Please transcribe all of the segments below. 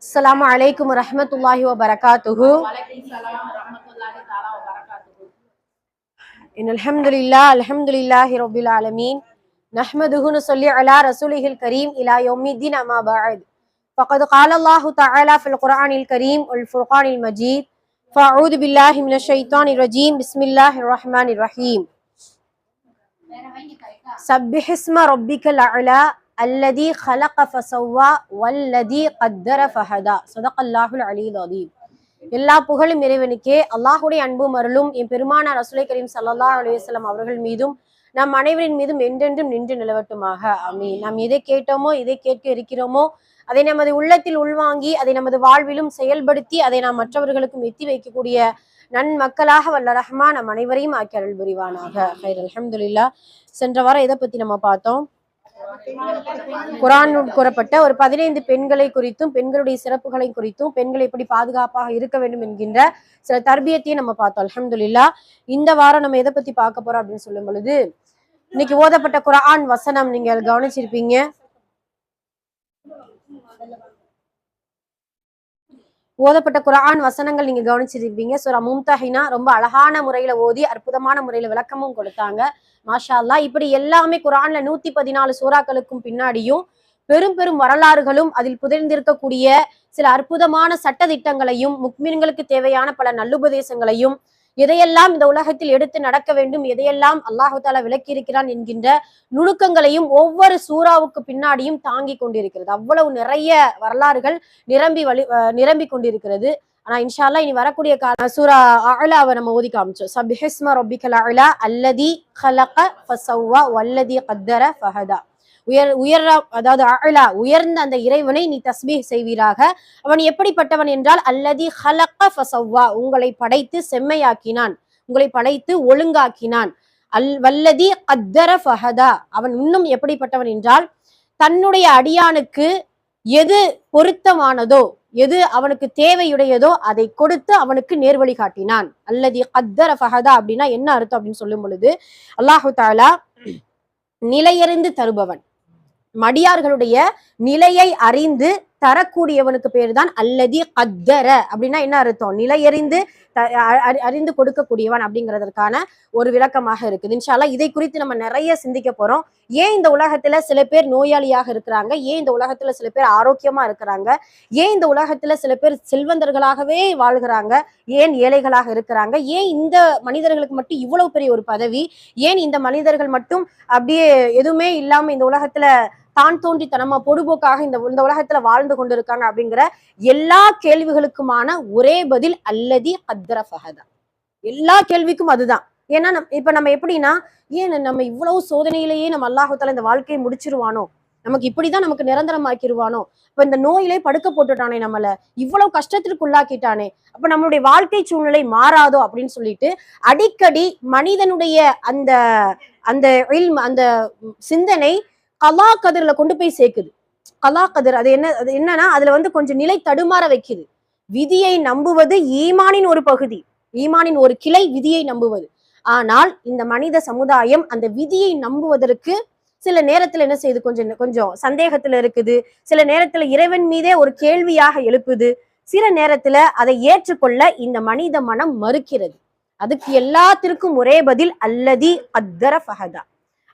السلام عليكم ورحمة الله وبركاته. إن الحمد لله الحمد لله رب العالمين. نحمده نصلي على رسوله الكريم إلى يوم الدين أما بعد. فقد قال الله تعالى في القرآن الكريم والفرقان المجيد فأعوذ بالله من الشيطان الرجيم بسم الله الرحمن الرحيم. سبح اسم ربك الأعلى அல்லதி ஹலக ஃபசவ்வா வல்லதி கத்தர ஃபஹதா. சதகல்லாஹுல் அலீல் அதீம் எல்லா புகழும் இறைவனுக்கே. அல்லாஹுடைய அன்பும் அருளும் என் பெருமான ரசுலை கரீம் சல்லா அலுவலாம் அவர்கள் மீதும் நம் அனைவரின் மீதும் என்றென்றும் நின்று நிலவட்டுமாக. அமீன் நாம் எதை கேட்டோமோ எதை கேட்க இருக்கிறோமோ அதை நமது உள்ளத்தில் உள்வாங்கி அதை நமது வாழ்விலும் செயல்படுத்தி அதை நாம் மற்றவர்களுக்கும் எத்தி வைக்கக்கூடிய நன் மக்களாக வல்ல ரஹ்மா நம் அனைவரையும் ஆக்கி அருள் புரிவானாக. ஹைர் அலமதுல்லா சென்ற வாரம் எதை பத்தி நம்ம பார்த்தோம்? குரான் கூறப்பட்ட ஒரு பதினைந்து பெண்களை குறித்தும் பெண்களுடைய சிறப்புகளை குறித்தும் பெண்கள் எப்படி பாதுகாப்பாக இருக்க வேண்டும் என்கின்ற சில தர்பியத்தையும் நம்ம பார்த்தோம். அலமதுல்லா இந்த வாரம் நம்ம எதை பத்தி பார்க்க போறோம் அப்படின்னு சொல்லும் பொழுது இன்னைக்கு ஓதப்பட்ட குரான் வசனம் நீங்க கவனிச்சிருப்பீங்க. ஓதப்பட்ட குரான் வசனங்கள் நீங்க கவனிச்சிருப்பீங்க. சூரா மும்தஹினா ரொம்ப அழகான முறையில ஓதி அற்புதமான முறையில விளக்கமும் கொடுத்தாங்க. மாஷா அல்லாஹ் இப்படி எல்லாமே குரான்ல நூத்தி பதினாலு சூறாக்களுக்கும் பின்னாடியும் பெரும் பெரும் வரலாறுகளும் அதில் புதைந்திருக்கக்கூடிய சில அற்புதமான சட்ட திட்டங்களையும் முக்மீன்களுக்கு தேவையான பல நல்லுபதேசங்களையும் எதையெல்லாம் இந்த உலகத்தில் எடுத்து நடக்க வேண்டும் எதையெல்லாம் அல்லாஹு தாலா விளக்கியிருக்கிறான் என்கின்ற நுணுக்கங்களையும் ஒவ்வொரு சூறாவுக்கு பின்னாடியும் தாங்கி கொண்டிருக்கிறது. அவ்வளவு நிறைய வரலாறுகள் நிரம்பி வழி அஹ் நிரம்பி கொண்டிருக்கிறது. ஆனா இன்ஷால்லா இனி வரக்கூடிய கால சூரா அலாவை நம்ம ஓதி காமிச்சோம். சபிஹிஸ்ம ரப்பிக்கல் அல்லதி ஹலக ஃபசவ்வா வல்லதி கத்தர ஃபஹதா. உயர் உயர் அதாவது அலா உயர்ந்த அந்த இறைவனை நீ தஸ்பீஹ் செய்வீராக. அவன் எப்படிப்பட்டவன் என்றால் அல்லதி ஹலக்க ஃபசவ்வா. உங்களை படைத்து செம்மையாக்கினான். உங்களை படைத்து ஒழுங்காக்கினான். அல் வல்லதி அத்தர ஃபஹதா. அவன் இன்னும் எப்படிப்பட்டவன் என்றால் தன்னுடைய அடியானுக்கு எது பொருத்தமானதோ எது அவனுக்கு தேவையுடையதோ அதை கொடுத்து அவனுக்கு நேர்வழி காட்டினான். அல்லது கத்தர ஃபஹதா அப்படின்னா என்ன அர்த்தம் அப்படின்னு சொல்லும் பொழுது அல்லாஹு தாலா நிலையறிந்து தருபவன். மடியார்களுடைய நிலையை அறிந்து தரக்கூடியவனுக்கு பேர் தான் அல்லதி கத்தர. அப்படின்னா என்ன அர்த்தம்? நிலையறிந்து த- அறிந்து கொடுக்கக்கூடியவன் அப்படிங்கிறதற்கான ஒரு விளக்கமாக இருக்குது. இன்ஷால்லா இதை குறித்து நம்ம நிறைய சிந்திக்க போறோம். ஏன் இந்த உலகத்துல சில பேர் நோயாளியாக இருக்கிறாங்க? ஏன் இந்த உலகத்துல சில பேர் ஆரோக்கியமா இருக்கிறாங்க? ஏன் இந்த உலகத்துல சில பேர் செல்வந்தர்களாகவே வாழ்கிறாங்க? ஏன் ஏழைகளாக இருக்கிறாங்க? ஏன் இந்த மனிதர்களுக்கு மட்டும் இவ்வளவு பெரிய ஒரு பதவி? ஏன் இந்த மனிதர்கள் மட்டும் அப்படியே எதுவுமே இல்லாம இந்த உலகத்துல தான் தோன்றித்தனமா பொடுபோக்காக இந்த இந்த உலகத்துல வாழ்ந்து கொண்டிருக்காங்க அப்படிங்கிற எல்லா கேள்விகளுக்குமான ஒரே பதில் அல்லதி கத்ர ஃபஹதா. எல்லா கேள்விக்கும் அதுதான். ஏன்னா நம் இப்ப நம்ம எப்படின்னா ஏன் நம்ம இவ்வளவு சோதனையிலேயே நம்ம அல்லாஹால இந்த வாழ்க்கையை முடிச்சிருவானோ? நமக்கு இப்படிதான் நமக்கு நிரந்தரமாக்கிருவானோ? இப்ப இந்த நோயிலே படுக்க போட்டுட்டானே நம்மள. இவ்வளவு கஷ்டத்திற்கு உள்ளாக்கிட்டானே அப்ப நம்மளுடைய வாழ்க்கை சூழ்நிலை மாறாதோ அப்படின்னு சொல்லிட்டு அடிக்கடி மனிதனுடைய அந்த அந்த அந்த சிந்தனை கலா கதிரில் கொண்டு போய் சேர்க்குது. கலா கதிர் அது என்ன அது என்னன்னா அதுல வந்து கொஞ்சம் நிலை தடுமாற வைக்குது. விதியை நம்புவது ஈமானின் ஒரு பகுதி. ஈமானின் ஒரு கிளை விதியை நம்புவது. ஆனால் இந்த மனித சமுதாயம் அந்த விதியை நம்புவதற்கு சில நேரத்துல என்ன செய்யுது? கொஞ்சம் கொஞ்சம் சந்தேகத்துல இருக்குது. சில நேரத்துல இறைவன் மீதே ஒரு கேள்வியாக எழுப்புது. சில நேரத்துல அதை ஏற்றுக்கொள்ள இந்த மனித மனம் மறுக்கிறது. அதுக்கு எல்லாத்திற்கும் ஒரே பதில் அல்லதி அத்தர ஃபஹதா.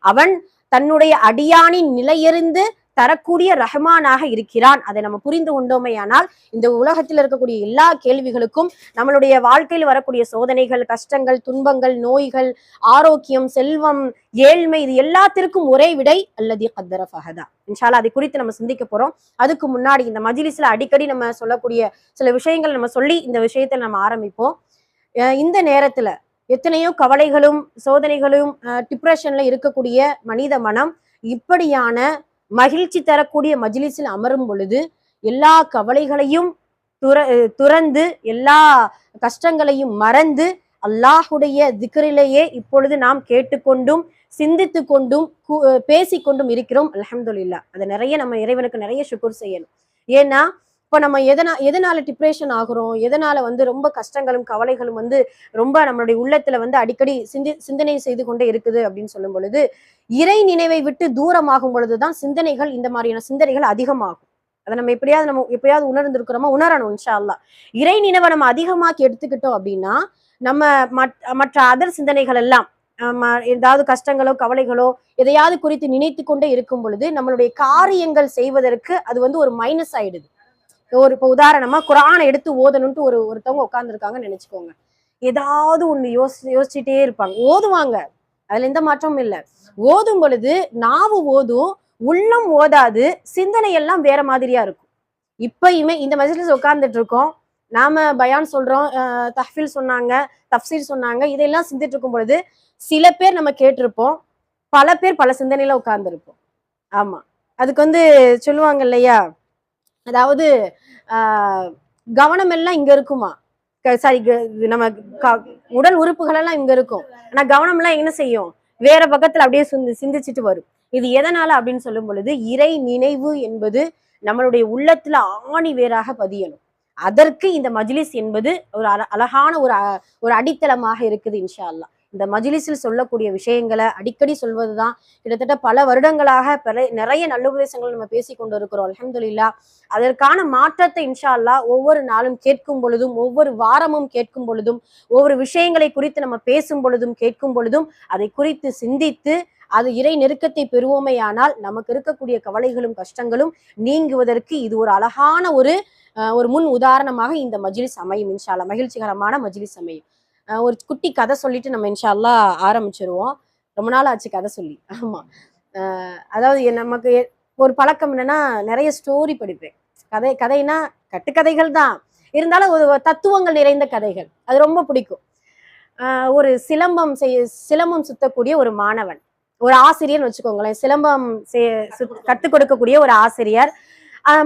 அவன் தன்னுடைய அடியானின் நிலையறிந்து தரக்கூடிய ரஹ்மானாக இருக்கிறான். அதை நம்ம புரிந்து கொண்டோமேயானால் இந்த உலகத்தில் இருக்கக்கூடிய எல்லா கேள்விகளுக்கும் நம்மளுடைய வாழ்க்கையில் வரக்கூடிய சோதனைகள் கஷ்டங்கள் துன்பங்கள் நோய்கள் ஆரோக்கியம் செல்வம் ஏழ்மை இது எல்லாத்திற்கும் ஒரே விடை அல்லது கத்தர ஃபஹதா இன்ஷாலா அதை குறித்து நம்ம சிந்திக்க போறோம். அதுக்கு முன்னாடி இந்த மஜிலிஸ்ல அடிக்கடி நம்ம சொல்லக்கூடிய சில விஷயங்கள் நம்ம சொல்லி இந்த விஷயத்தை நம்ம ஆரம்பிப்போம். இந்த நேரத்துல எத்தனையோ கவலைகளும் சோதனைகளும் டிப்ரெஷன்ல இருக்கக்கூடிய மனித மனம் இப்படியான மகிழ்ச்சி தரக்கூடிய மஜ்லிஸில் அமரும் பொழுது எல்லா கவலைகளையும் துற அஹ் துறந்து எல்லா கஷ்டங்களையும் மறந்து அல்லாஹுடைய திக்ரிலேயே இப்பொழுது நாம் கேட்டுக்கொண்டும் சிந்தித்து கொண்டும் பேசிக்கொண்டும் இருக்கிறோம். அலமதுல்லா அதை நிறைய நம்ம இறைவனுக்கு நிறைய சுக்குர் செய்யணும். ஏன்னா இப்போ நம்ம எதனா எதனால டிப்ரெஷன் ஆகுறோம்? எதனால வந்து ரொம்ப கஷ்டங்களும் கவலைகளும் வந்து ரொம்ப நம்மளுடைய உள்ளத்துல வந்து அடிக்கடி சிந்தி சிந்தனை செய்து கொண்டே இருக்குது அப்படின்னு சொல்லும் பொழுது இறை நினைவை விட்டு தூரமாகும் பொழுதுதான் சிந்தனைகள் இந்த மாதிரியான சிந்தனைகள் அதிகமாகும். அதை நம்ம எப்படியாவது நம்ம எப்பயாவது உணர்ந்திருக்கிறோமா உணரணும் இன்ஷா அல்லா இறை நினைவை நம்ம அதிகமாக்கி எடுத்துக்கிட்டோம் அப்படின்னா நம்ம மற்ற மற்ற அதர் சிந்தனைகள் எல்லாம் ம- ஏதாவது கஷ்டங்களோ கவலைகளோ எதையாவது குறித்து நினைத்து கொண்டே இருக்கும் பொழுது நம்மளுடைய காரியங்கள் செய்வதற்கு அது வந்து ஒரு மைனஸ் ஆயிடுது. ஒரு இப்போ உதாரணமா குரானை எடுத்து ஓதணும்ட்டு ஒரு ஒருத்தவங்க உட்காந்துருக்காங்கன்னு நினைச்சுக்கோங்க. ஏதாவது ஒண்ணு யோசி யோசிச்சுட்டே இருப்பாங்க. ஓதுவாங்க. அதுல எந்த மாற்றமும் இல்லை. ஓதும் பொழுது நாவு ஓதும் உள்ளம் ஓதாது சிந்தனை எல்லாம் வேற மாதிரியா இருக்கும். இப்பயுமே இந்த மஜ்லிஸ் உட்கார்ந்துட்டு இருக்கோம். நாம பயான் சொல்றோம் அஹ் சொன்னாங்க தஃசீல் சொன்னாங்க இதெல்லாம் சிந்திட்டு இருக்கும் பொழுது சில பேர் நம்ம கேட்டிருப்போம். பல பேர் பல சிந்தனையில உட்கார்ந்துருப்போம். ஆமா. அதுக்கு வந்து சொல்லுவாங்க இல்லையா? அதாவது கவனம் எல்லாம் இங்க இருக்குமா? சாரி நம்ம க- உடல் உறுப்புகள் எல்லாம் இங்க இருக்கும். ஆனா கவனம் எல்லாம் என்ன செய்யும்? வேற பக்கத்துல அப்படியே சிந்தி சிந்திச்சுட்டு வரும். இது எதனால அப்படின்னு சொல்லும் பொழுது இறை நினைவு என்பது நம்மளுடைய உள்ளத்துல ஆணி வேறாக பதியணும். அதற்கு இந்த மஜ்லிஸ் என்பது ஒரு அழ- அழகான ஒரு அ- ஒரு அடித்தளமாக இருக்குது இன்ஷா அல்லா இந்த மஜிலிஸில் சொல்லக்கூடிய விஷயங்களை அடிக்கடி சொல்வதுதான் கிட்டத்தட்ட பல வருடங்களாக நிறைய நிறைய நல்லுபதேசங்கள் நம்ம பேசி கொண்டு இருக்கிறோம் அல்ஹம்துலில்லாஹ் அதற்கான மாற்றத்தை இன்ஷா அல்லாஹ் ஒவ்வொரு நாளும் கேட்கும் பொழுதும் ஒவ்வொரு வாரமும் கேட்கும் பொழுதும் ஒவ்வொரு விஷயங்களை குறித்து நம்ம பேசும் பொழுதும் கேட்கும் பொழுதும் அதை குறித்து சிந்தித்து அது இறை நெருக்கத்தை பெறுவோமேயானால் நமக்கு இருக்கக்கூடிய கவலைகளும் கஷ்டங்களும் நீங்குவதற்கு இது ஒரு அழகான ஒரு ஒரு முன் உதாரணமாக இந்த மஜ்லிஸ் அமையும் இன்ஷா மகிழ்ச்சிகரமான மஜிலிஸ் அமையும். ஒரு குட்டி கதை சொல்லிட்டு நம்ம இன்ஷால்லா ஆரம்பிச்சிருவோம். ரொம்ப நாள் ஆச்சு கதை சொல்லி. ஆமா. அதாவது நமக்கு ஒரு பழக்கம் என்னன்னா நிறைய ஸ்டோரி படிப்பேன். கதை கதைனா கட்டுக்கதைகள் தான். இருந்தாலும் ஒரு தத்துவங்கள் நிறைந்த கதைகள். அது ரொம்ப பிடிக்கும். ஆஹ் ஒரு சிலம்பம் செய்ய சிலம்பம் சுத்தக்கூடிய ஒரு மாணவன். ஒரு ஆசிரியர்னு வச்சுக்கோங்களேன். சிலம்பம் செய்ய சுத்- கொடுக்கக்கூடிய ஒரு ஆசிரியர்.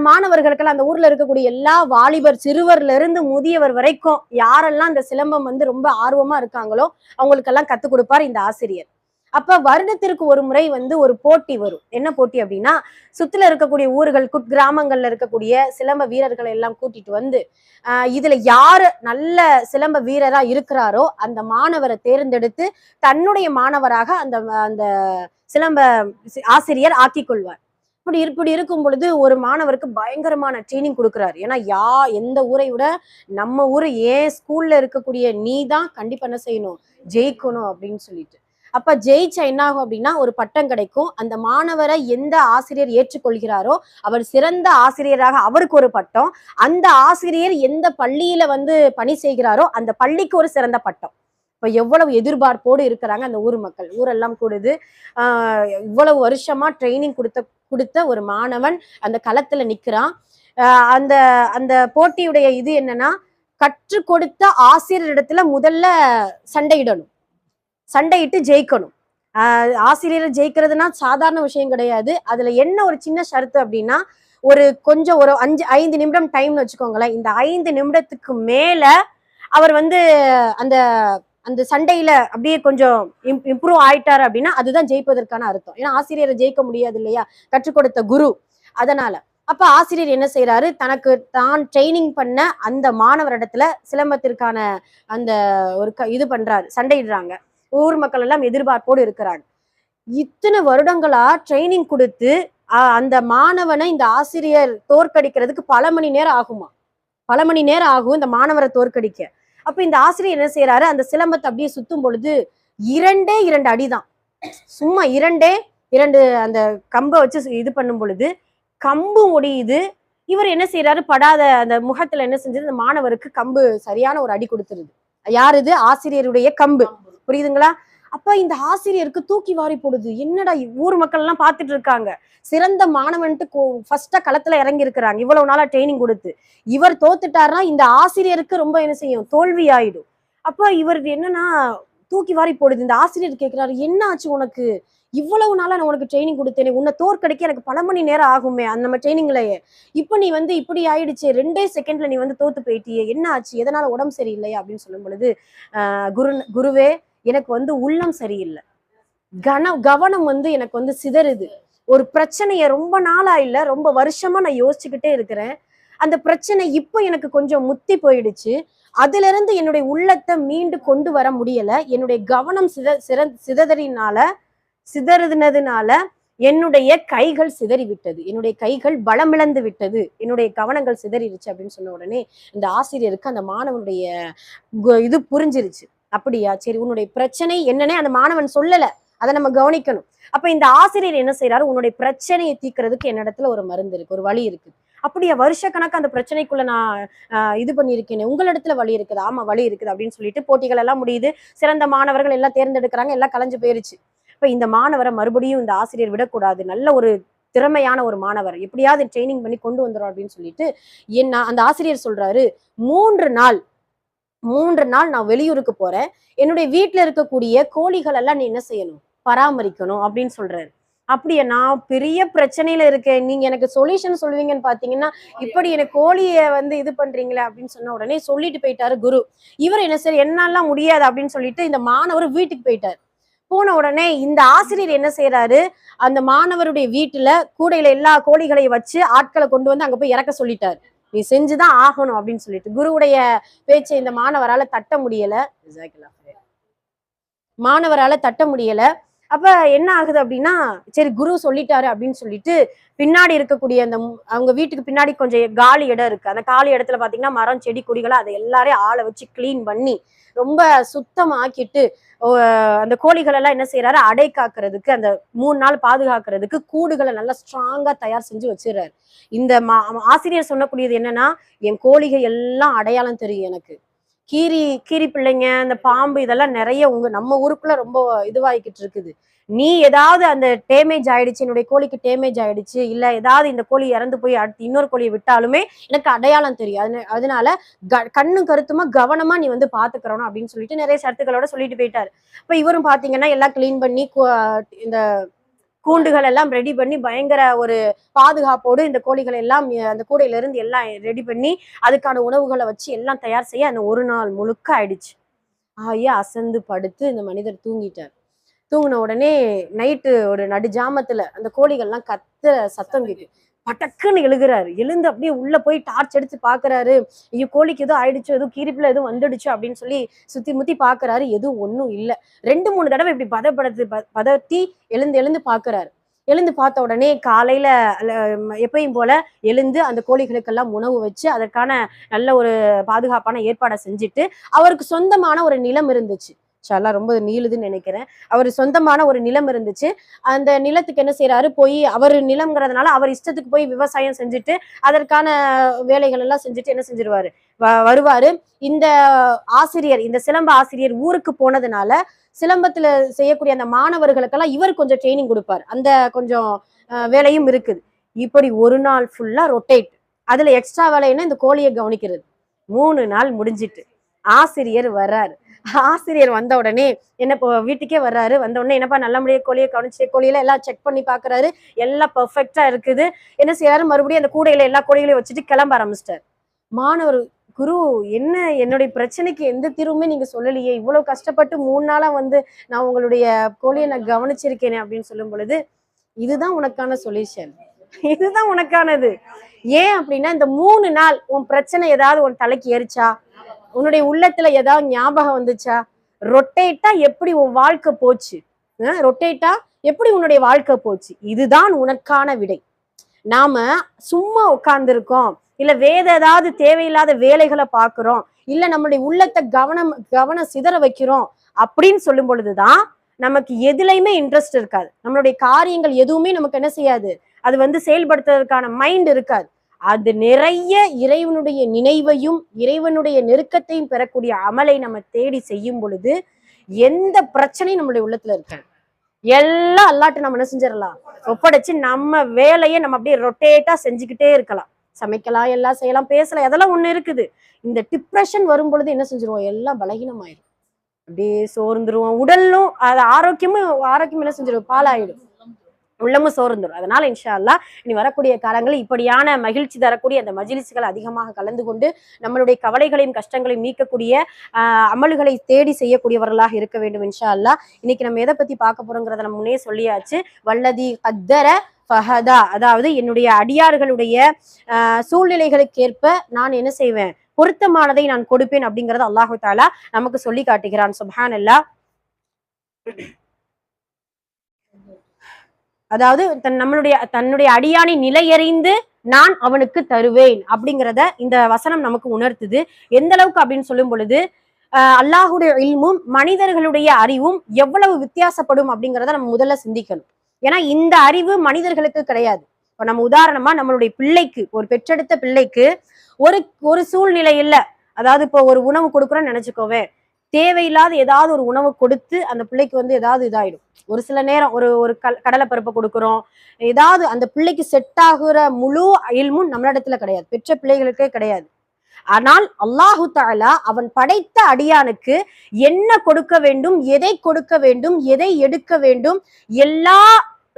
மாணவர்களுக்கெல்லாம் அந்த ஊர்ல இருக்கக்கூடிய எல்லா வாலிபர் சிறுவர்ல இருந்து முதியவர் வரைக்கும் யாரெல்லாம் இந்த சிலம்பம் வந்து ரொம்ப ஆர்வமா இருக்காங்களோ அவங்களுக்கெல்லாம் கத்துக் கொடுப்பார் இந்த ஆசிரியர். அப்ப வருடத்திற்கு ஒரு முறை வந்து ஒரு போட்டி வரும். என்ன போட்டி அப்படின்னா சுத்துல இருக்கக்கூடிய ஊர்கள் குக்கிராமங்கள்ல இருக்கக்கூடிய சிலம்ப வீரர்களை எல்லாம் கூட்டிட்டு வந்து ஆஹ் இதுல யாரு நல்ல சிலம்ப வீரரா இருக்கிறாரோ அந்த மாணவரை தேர்ந்தெடுத்து தன்னுடைய மாணவராக அந்த அந்த சிலம்ப ஆசிரியர் ஆக்கிக் கொள்வார். இப்படி இப்படி இருக்கும் பொழுது ஒரு மாணவருக்கு பயங்கரமான ட்ரைனிங் கொடுக்குறாரு. ஏன்னா யா எந்த ஊரை விட நம்ம ஊர் ஏன் ஸ்கூல்ல இருக்கக்கூடிய நீ தான் கண்டிப்பா என்ன செய்யணும்? ஜெயிக்கணும் அப்படின்னு சொல்லிட்டு. அப்ப ஜெயிச்சா என்ன ஆகும் அப்படின்னா ஒரு பட்டம் கிடைக்கும். அந்த மாணவரை எந்த ஆசிரியர் ஏற்றுக்கொள்கிறாரோ அவர் சிறந்த ஆசிரியராக அவருக்கு ஒரு பட்டம். அந்த ஆசிரியர் எந்த பள்ளியில வந்து பணி செய்கிறாரோ அந்த பள்ளிக்கு ஒரு சிறந்த பட்டம். இப்போ எவ்வளவு எதிர்பார்ப்போடு இருக்கிறாங்க அந்த ஊர் மக்கள். ஊரெல்லாம் கூடுது. இவ்வளவு வருஷமா ட்ரைனிங் கொடுத்த கொடுத்த ஒரு மாணவன் அந்த களத்துல நிற்கிறான் அந்த அந்த போட்டியுடைய இது என்னன்னா கற்றுக் கொடுத்த ஆசிரியரிடத்துல முதல்ல சண்டையிடணும். சண்டையிட்டு ஜெயிக்கணும். ஆஹ் ஆசிரியரை ஜெயிக்கிறதுனா சாதாரண விஷயம் கிடையாது. அதுல என்ன ஒரு சின்ன ஷரத்து அப்படின்னா ஒரு கொஞ்சம் ஒரு அஞ்சு ஐந்து நிமிடம் டைம்னு வச்சுக்கோங்களேன். இந்த ஐந்து நிமிடத்துக்கு மேல அவர் வந்து அந்த அந்த சண்டையில அப்படியே கொஞ்சம் இம்ப்ரூவ் ஆயிட்டாரு அப்படின்னா அதுதான் ஜெயிப்பதற்கான அர்த்தம். ஏன்னா ஆசிரியரை ஜெயிக்க முடியாது இல்லையா? கற்றுக் கொடுத்த குரு. அதனால. அப்ப ஆசிரியர் என்ன செய்யறாரு தனக்கு தான் ட்ரைனிங் பண்ண அந்த மாணவரிடத்துல சிலம்பத்திற்கான அந்த ஒரு க- இது பண்றாரு. சண்டையிடுறாங்க. ஊர் மக்கள் எல்லாம் எதிர்பார்ப்போடு இருக்கிறாங்க. இத்தனை வருடங்களா ட்ரைனிங் கொடுத்து அந்த மாணவனை இந்த ஆசிரியர் தோற்கடிக்கிறதுக்கு பல மணி நேரம் ஆகுமா? பல மணி நேரம் ஆகும் இந்த மாணவரை தோற்கடிக்க. அப்ப இந்த ஆசிரியர் என்ன செய்யறாரு அந்த சிலம்பத்தை அப்படியே சுத்தும் பொழுது இரண்டே இரண்டு அடிதான். சும்மா இரண்டே இரண்டு அந்த கம்பை வச்சு இது பண்ணும் பொழுது கம்பு முடியுது. இவர் என்ன செய்யறாரு படாத அந்த முகத்துல என்ன செஞ்சது? அந்த மாணவருக்கு கம்பு சரியான ஒரு அடி கொடுத்துருது. யார் இது? ஆசிரியருடைய கம்பு. புரியுதுங்களா? அப்ப இந்த ஆசிரியருக்கு தூக்கி வாரி போடுது. என்னடா ஊர் மக்கள் எல்லாம் பார்த்துட்டு இருக்காங்க சிறந்த மாணவன்ட்டு ஃபர்ஸ்டா களத்துல இறங்கி இருக்கிறாங்க இவ்வளவு நாளா ட்ரைனிங் கொடுத்து. இவர் தோத்துட்டாருன்னா இந்த ஆசிரியருக்கு ரொம்ப என்ன செய்யும்? தோல்வி ஆயிடும் அப்ப இவர் என்னன்னா தூக்கி வாரி போடுது. இந்த ஆசிரியர் கேட்கிறாரு என்ன ஆச்சு உனக்கு? இவ்வளவு நாளா நான் உனக்கு ட்ரைனிங் கொடுத்தேனே. உன்னை தோற்கடிக்க எனக்கு பல மணி நேரம் ஆகுமே. அந்த நம்ம ட்ரைனிங்லயே இப்ப நீ வந்து இப்படி ஆயிடுச்சு. ரெண்டே செகண்ட்ல நீ வந்து தோத்து போயிட்டியே. என்ன ஆச்சு எதனால உடம்பு சரியில்லையா? அப்படின்னு சொல்லும் பொழுது குரு குருவே எனக்கு வந்து உள்ளம் சரியில்லை. கன கவனம் வந்து எனக்கு வந்து சிதறுது. ஒரு பிரச்சனைய ரொம்ப நாளா இல்ல ரொம்ப வருஷமா நான் யோசிச்சுக்கிட்டே இருக்கிறேன். அந்த பிரச்சனை இப்போ எனக்கு கொஞ்சம் முத்தி போயிடுச்சு. அதுல இருந்து என்னுடைய உள்ளத்தை மீண்டு கொண்டு வர முடியல. என்னுடைய கவனம் சித சிற சிதறினால சிதறுதுனதுனால என்னுடைய கைகள் சிதறி விட்டது என்னுடைய கைகள் பலமிழந்து விட்டது. என்னுடைய கவனங்கள் சிதறிடுச்சு அப்படின்னு சொன்ன உடனே இந்த ஆசிரியருக்கு அந்த மாணவனுடைய இது புரிஞ்சிருச்சு. அப்படியா? சரி உன்னுடைய பிரச்சனை என்னன்னே அந்த மாணவன் சொல்லல. அதை நம்ம கவனிக்கணும். அப்ப இந்த ஆசிரியர் என்ன செய்யறாரு உன்னுடைய பிரச்சனையை தீக்கிறதுக்கு என்னிடத்துல ஒரு மருந்து இருக்கு ஒரு வழி இருக்கு. அப்படியா? வருஷ கணக்கு அந்த பிரச்சனைக்குள்ள நான் இது பண்ணியிருக்கேன். உங்களிடத்துல வழி இருக்குது? ஆமா வழி இருக்குது அப்படின்னு சொல்லிட்டு போட்டிகள் எல்லாம் முடியுது. சிறந்த மாணவர்கள் எல்லாம் தேர்ந்தெடுக்கிறாங்க எல்லாம் கலைஞ்சு போயிருச்சு. இப்ப இந்த மாணவரை மறுபடியும் இந்த ஆசிரியர் விடக்கூடாது. நல்ல ஒரு திறமையான ஒரு மாணவர். எப்படியாவது ட்ரைனிங் பண்ணி கொண்டு வந்துடும் அப்படின்னு சொல்லிட்டு என்ன அந்த ஆசிரியர் சொல்றாரு மூன்று நாள் மூன்று நாள் நான் வெளியூருக்கு போறேன். என்னுடைய வீட்டுல இருக்கக்கூடிய கோழிகள் எல்லாம் நீ என்ன செய்யணும்? பராமரிக்கணும் அப்படின்னு சொல்றாரு. அப்படியே? நான் பெரிய பிரச்சனையில இருக்கேன். நீங்க எனக்கு சொல்யூஷன் சொல்லுவீங்கன்னு பாத்தீங்கன்னா இப்படி எனக்கு கோழிய வந்து இது பண்றீங்களே அப்படின்னு சொன்ன உடனே சொல்லிட்டு போயிட்டாரு குரு. இவர் என்ன சரி என்னெல்லாம் முடியாது அப்படின்னு சொல்லிட்டு இந்த மாணவர் வீட்டுக்கு போயிட்டார். போன உடனே இந்த ஆசிரியர் என்ன செய்யறாரு அந்த மாணவருடைய வீட்டுல கூடையில எல்லா கோழிகளையும் வச்சு ஆட்களை கொண்டு வந்து அங்க போய் இறக்க சொல்லிட்டாரு. நீ செஞ்சுதான் ஆகணும் அப்படின்னு சொல்லிட்டு குருவுடைய பேச்சை இந்த மாணவரால தட்ட முடியல. மாணவரால தட்ட முடியல. அப்ப என்ன ஆகுது அப்படின்னா சரி குரு சொல்லிட்டாரு அப்படின்னு சொல்லிட்டு பின்னாடி இருக்கக்கூடிய அந்த அவங்க வீட்டுக்கு பின்னாடி கொஞ்சம் காலி இடம் இருக்கு. அந்த காலி இடத்துல பாத்தீங்கன்னா மரம் செடி கொடிகளை அதை எல்லாரையும் ஆளை வச்சு க்ளீன் பண்ணி ரொம்ப சுத்தமாக்கிட்டு அந்த கோழிகள் எல்லாம் என்ன செய்யறாரு அடை காக்கிறதுக்கு அந்த மூணு நாள் பாதுகாக்கிறதுக்கு கூடுகளை நல்லா ஸ்ட்ராங்கா தயார் செஞ்சு வச்சிடுறாரு. இந்த மா- ஆசிரியர் சொல்லக்கூடியது என்னன்னா என் கோழிகை எல்லாம் அடையாளம் தெரியும் எனக்கு. கீரி கீரி பிள்ளைங்க அந்த பாம்பு இதெல்லாம் நிறைய உங்க நம்ம ஊருக்குள்ள ரொம்ப இதுவாகிக்கிட்டு இருக்குது. நீ ஏதாவது அந்த டேமேஜ் ஆயிடுச்சு என்னுடைய கோழிக்கு டேமேஜ் ஆயிடுச்சு இல்ல ஏதாவது இந்த கோழி இறந்து போய் அடுத்து இன்னொரு கோழியை விட்டாலுமே எனக்கு அடையாளம் தெரியும். அதனால க- கண்ணும் கருத்துமா கவனமா நீ வந்து பாத்துக்கிறணும் அப்படின்னு சொல்லிட்டு நிறைய சத்துக்களோட சொல்லிட்டு போயிட்டாரு. இப்ப இவரும் பாத்தீங்கன்னா எல்லாம் க்ளீன் பண்ணி இந்த கூண்டுகள் எல்லாம் ரெடி பண்ணி பயங்கர ஒரு பாதுகாப்போடு இந்த கோழிகளை எல்லாம் அந்த கூடையில இருந்து எல்லாம் ரெடி பண்ணி அதுக்கான உணவுகளை வச்சு எல்லாம் தயார் செய்ய அந்த ஒரு நாள் முழுக்க ஆயிடுச்சு. ஆகிய அசந்து படுத்து இந்த மனிதர் தூங்கிட்டார். தூங்கின உடனே நைட்டு ஒரு நடு ஜாமத்துல அந்த கோழிகள்லாம் கத்துற சத்தம் கேட்டு பட்டக்குன்னு எழுகிறாரு. எழுந்து அப்படியே உள்ள போய் டார்ச் எடுத்து பாக்குறாரு. ஐயோ கோழிக்கு எதுவும் ஆயிடுச்சு எதுவும் கீரிப்புல எதுவும் வந்துடுச்சு அப்படின்னு சொல்லி சுத்தி முத்தி பாக்குறாரு. எதுவும் ஒண்ணும் இல்லை. ரெண்டு மூணு தடவை இப்படி பதப்படுத்து ப- பதத்தி எழுந்து எழுந்து பாக்குறாரு. எழுந்து பார்த்த உடனே காலையில எப்பயும் போல எழுந்து அந்த கோழிகளுக்கெல்லாம் உணவு வச்சு அதற்கான நல்ல ஒரு பாதுகாப்பான ஏற்பாடை செஞ்சுட்டு அவருக்கு சொந்தமான ஒரு நிலம் இருந்துச்சு. ஷாலா ரொம்ப நீளுதுன்னு நினைக்கிறேன். அவர் சொந்தமான ஒரு நிலம் இருந்துச்சு. அந்த நிலத்துக்கு என்ன செய்யறாரு போய் அவர் நிலம்ங்கிறதுனால அவர் இஷ்டத்துக்கு போய் விவசாயம் செஞ்சுட்டு அதற்கான வேலைகள் எல்லாம் செஞ்சுட்டு என்ன செஞ்சிருவாரு? வ- வருவாரு. இந்த ஆசிரியர் இந்த சிலம்ப ஆசிரியர் ஊருக்கு போனதுனால சிலம்பத்துல செய்யக்கூடிய அந்த மாணவர்களுக்கெல்லாம் இவர் கொஞ்சம் ட்ரைனிங் கொடுப்பார். அந்த கொஞ்சம் வேலையும் இருக்குது. இப்படி ஒரு நாள் ஃபுல்லா ரொட்டேட் அதுல எக்ஸ்ட்ரா வேலைன்னா இந்த கோழியை கவனிக்கிறது. மூணு நாள் முடிஞ்சிட்டு ஆசிரியர் வர்றாரு. ஆசிரியர் வந்த உடனே என்ன வீட்டுக்கே வர்றாரு. வந்த உடனே என்னப்பா நல்லபடியா கோழியை கவனிச்சு கோழியில எல்லாம் செக் பண்ணி பாக்குறாரு. எல்லாம் பெர்ஃபெக்டா இருக்குது. என்ன செய்யறாரு மறுபடியும் அந்த கூடையில எல்லா கோழிகளையும் வச்சுட்டு கிளம்ப ஆரம்பிச்சிட்டார். மாணவர் குரு என்ன என்னுடைய பிரச்சனைக்கு எந்த தீர்வுமே நீங்க சொல்லலையே. இவ்வளவு கஷ்டப்பட்டு மூணு நாளா வந்து நான் உங்களுடைய கோழியை நான் கவனிச்சிருக்கேனே அப்படின்னு சொல்லும் பொழுது இதுதான் உனக்கான சொல்யூஷன் இதுதான் உனக்கானது. ஏன் அப்படின்னா இந்த மூணு நாள் உன் பிரச்சனை ஏதாவது உன் தலைக்கு ஏறிச்சா? உன்னுடைய உள்ளத்துல ஏதாவது ஞாபகம் வந்துச்சா? ரொட்டேட்டா எப்படி உன் வாழ்க்கை போச்சு? ரொட்டேட்டா எப்படி உன்னுடைய வாழ்க்கை போச்சு? இதுதான் உனக்கான விடை. நாம சும்மா உட்கார்ந்துருக்கோம். இல்ல வேற ஏதாவது தேவையில்லாத வேலைகளை பார்க்கிறோம். இல்ல நம்மளுடைய உள்ளத்தை கவனம் கவனம் சிதற வைக்கிறோம் அப்படின்னு சொல்லும் பொழுதுதான் நமக்கு எதுலையுமே இன்ட்ரெஸ்ட் இருக்காது. நம்மளுடைய காரியங்கள் எதுவுமே நமக்கு என்ன செய்யாது? அது வந்து செயல்படுத்துறதுக்கான மைண்ட் இருக்காது. அது நிறைய இறைவனுடைய நினைவையும் இறைவனுடைய நெருக்கத்தையும் பெறக்கூடிய அமலை நம்ம தேடி செய்யும் பொழுது எந்த பிரச்சனையும் நம்மளுடைய உள்ளத்துல இருக்காது. எல்லாம் அல்லாட்டு நம்ம என்ன செஞ்சிடலாம்? ஒப்படைச்சு நம்ம வேலையை நம்ம அப்படியே ரொட்டேட்டா செஞ்சுக்கிட்டே இருக்கலாம். சமைக்கலாம் எல்லாம் செய்யலாம் பேசலாம் அதெல்லாம் ஒண்ணு இருக்குது. இந்த டிப்ரெஷன் வரும் பொழுது என்ன செஞ்சிருவோம்? எல்லாம் பலகீனமாயிடும் அப்படியே சோர்ந்துருவோம். உடலும் அது ஆரோக்கியமும் ஆரோக்கியம் என்ன செஞ்சிடும் பாலாயிடும் உள்ளமும் சோர்ந்துடும் அதனால இன்ஷா அல்லா இனி வரக்கூடிய காலங்களில் இப்படியான மகிழ்ச்சி தரக்கூடிய அந்த மஜிலிசுகள் அதிகமாக கலந்து கொண்டு நம்மளுடைய கவலைகளையும் கஷ்டங்களையும் நீக்கக்கூடிய ஆஹ், அமல்களை தேடி செய்யக்கூடியவர்களாக இருக்க வேண்டும் இன்ஷா அல்லா இன்னைக்கு நம்ம எதை பத்தி பார்க்க போறோங்கிறத நம்ம முன்னே சொல்லியாச்சு. வல்லதி கத்தர ஃபஹதா. அதாவது என்னுடைய அடியார்களுடைய ஆஹ், சூழ்நிலைகளுக்கேற்ப நான் என்ன செய்வேன்? பொருத்தமானதை நான் கொடுப்பேன் அப்படிங்கறத அல்லாஹு தாலா நமக்கு சொல்லி காட்டுகிறான். சுப்ஹான் அதாவது தன் நம்மளுடைய தன்னுடைய அடியானை நிலையறிந்து நான் அவனுக்கு தருவேன் அப்படிங்கிறத இந்த வசனம் நமக்கு உணர்த்துது. எந்த அளவுக்கு அப்படின்னு சொல்லும் பொழுது அல்லாஹுடைய இல்மும் மனிதர்களுடைய அறிவும் எவ்வளவு வித்தியாசப்படும் அப்படிங்கிறத நம்ம முதல்ல சிந்திக்கணும். ஏன்னா இந்த அறிவு மனிதர்களுக்கு கிடையாது. இப்போ நம்ம உதாரணமா நம்மளுடைய பிள்ளைக்கு ஒரு பெற்றெடுத்த பிள்ளைக்கு ஒரு ஒரு சூழ்நிலை இல்லை அதாவது இப்போ ஒரு உணவு கொடுக்குறோன்னு நினைச்சுக்கோவே தேவையில்லாத ஏதாவது ஒரு உணவு கொடுத்து அந்த பிள்ளைக்கு வந்து ஏதாவது இதாயிடும். ஒரு சில நேரம் ஒரு ஒரு கல் கடலை பருப்பை கொடுக்குறோம். ஏதாவது அந்த பிள்ளைக்கு செட் ஆகுற முழு இல்மும் நம்மளிடத்துல கிடையாது. பெற்ற பிள்ளைகளுக்கே கிடையாது. ஆனால் அல்லாஹு தாலா அவன் படைத்த அடியானுக்கு என்ன கொடுக்க வேண்டும் எதை கொடுக்க வேண்டும் எதை எடுக்க வேண்டும் எல்லா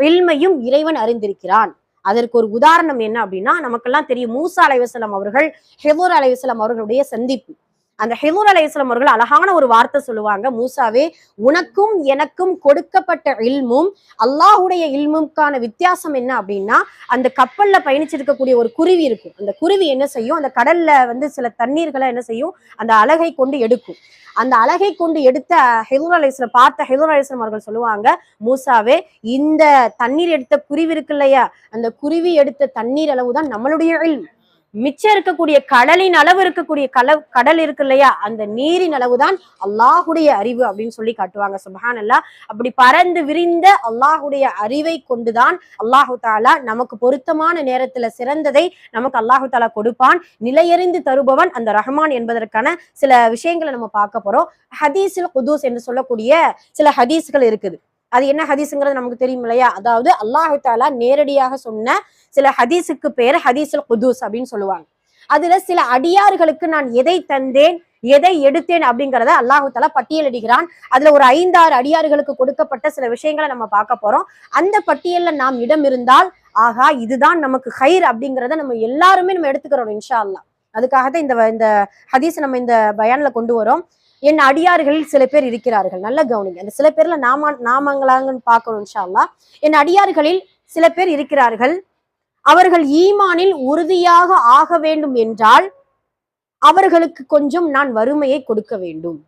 இல்மையும் இறைவன் அறிந்திருக்கிறான். அதற்கு ஒரு உதாரணம் என்ன அப்படின்னா நமக்கெல்லாம் தெரியும். மூசா அலைவசலம் அவர்கள் ஹெபூர் அலைவசலம் அவர்களுடைய சந்திப்பு. அந்த ஹெபூர் அலைவசலம் அவர்கள் அழகான ஒரு வார்த்தை சொல்லுவாங்க. மூசாவே உனக்கும் எனக்கும் கொடுக்கப்பட்ட இல்மும் அல்லாஹுடைய இல்முக்கான வித்தியாசம் என்ன அப்படின்னா அந்த கப்பல்ல பயணிச்சிருக்கக்கூடிய ஒரு குருவி இருக்கும். அந்த குருவி என்ன செய்யும்? அந்த கடல்ல வந்து சில தண்ணீர்களை என்ன செய்யும்? அந்த அலகை கொண்டு எடுக்கும். அந்த அலகை கொண்டு எடுத்த ஹெலூர் அலைஸ்லம் பார்த்த ஹெலூர் அலைஸ்லம் அவர்கள் சொல்லுவாங்க மூசாவே இந்த தண்ணீர் எடுத்த குருவி இருக்கு இல்லையா அந்த குருவி எடுத்த தண்ணீர் அளவுதான் நம்மளுடைய இல்மு. மிச்சம் இருக்கக்கூடிய கடலின் அளவு இருக்கக்கூடிய கல கடல் இருக்கு இல்லையா? அந்த நீரின் அளவுதான் அல்லாஹுடைய அறிவு அப்படின்னு சொல்லி காட்டுவாங்க. சுபஹான் அல்லா அப்படி பறந்து விரிந்த அல்லாஹுடைய அறிவை கொண்டுதான் அல்லாஹு தாலா நமக்கு பொருத்தமான நேரத்துல சிறந்ததை நமக்கு அல்லாஹு தாலா கொடுப்பான். நிலையறிந்து தருபவன் அந்த ரஹ்மான் என்பதற்கான சில விஷயங்களை நம்ம பார்க்க போறோம். ஹதீஸில் குதூஸ் என்று சொல்லக்கூடிய சில ஹதீஸ்கள் இருக்குது. அது என்ன ஹதீஸுங்கிறது நமக்கு தெரியும் இல்லையா? அதாவது அல்லாஹு தாலா நேரடியாக சொன்ன சில ஹதீஸுக்கு பேர் ஹதீஸுல் குதூஸ் அப்படின்னு சொல்லுவாங்க. அதுல சில அடியார்களுக்கு நான் எதை தந்தேன் எதை எடுத்தேன் அப்படிங்கிறத அல்லாஹு தாலா பட்டியலிடுகிறான். அதுல ஒரு ஐந்தாறு அடியார்களுக்கு கொடுக்கப்பட்ட சில விஷயங்களை நம்ம பார்க்க போறோம். அந்த பட்டியல்ல நாம் இடம் இருந்தால் ஆகா இதுதான் நமக்கு ஹைர் அப்படிங்கிறத நம்ம எல்லாருமே நம்ம எடுத்துக்கிறோம் இன்ஷா அல்லா அதுக்காக தான் இந்த இந்த ஹதீஸ் நம்ம இந்த பயான்ல கொண்டு வரோம். என் அடியார்களில் சில பேர் இருக்கிறார்கள். நல்ல கவனிங்க. அந்த சில பேர்ல நாம நாமங்களாங்கன்னு பார்க்கணும் இன்ஷா அல்லா என் அடியார்களில் சில பேர் இருக்கிறார்கள். அவர்கள் ஈமானில் உறுதியாக ஆக வேண்டும் என்றால் அவர்களுக்கு கொஞ்சம் நான் வறுமையை கொடுக்க வேண்டும்.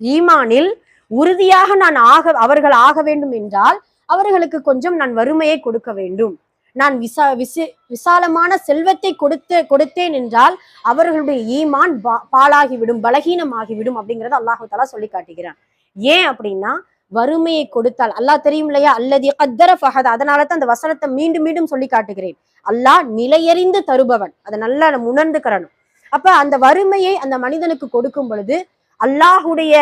ஈமானில் உறுதியாக நான் ஆக அவர்கள் ஆக வேண்டும் என்றால் அவர்களுக்கு கொஞ்சம் நான் வறுமையை கொடுக்க வேண்டும். நான் விசா விசி விசாலமான செல்வத்தை கொடுத்து கொடுத்தேன் என்றால் அவர்களுடைய ஈமான் பா- பாழாகிவிடும் பலகீனமாகிவிடும் அப்படிங்கறத அல்லாஹு தாலா சொல்லி காட்டுகிறான் ஏன் அப்படின்னா வறுமையை கொடுத்தால். அல்லாஹ் தெரியும் இல்லையா? அல்லது கத்தர ஃபஹத். அதனால தான் அந்த வசனத்தை மீண்டும் மீண்டும் சொல்லி காட்டுகிறேன். அல்லாஹ் நிலையறிந்து தருபவன். அதை நல்லா நம்ம உணர்ந்துக்கிறணும் அப்ப அந்த வறுமையை அந்த மனிதனுக்கு கொடுக்கும் பொழுது அல்லாஹுடைய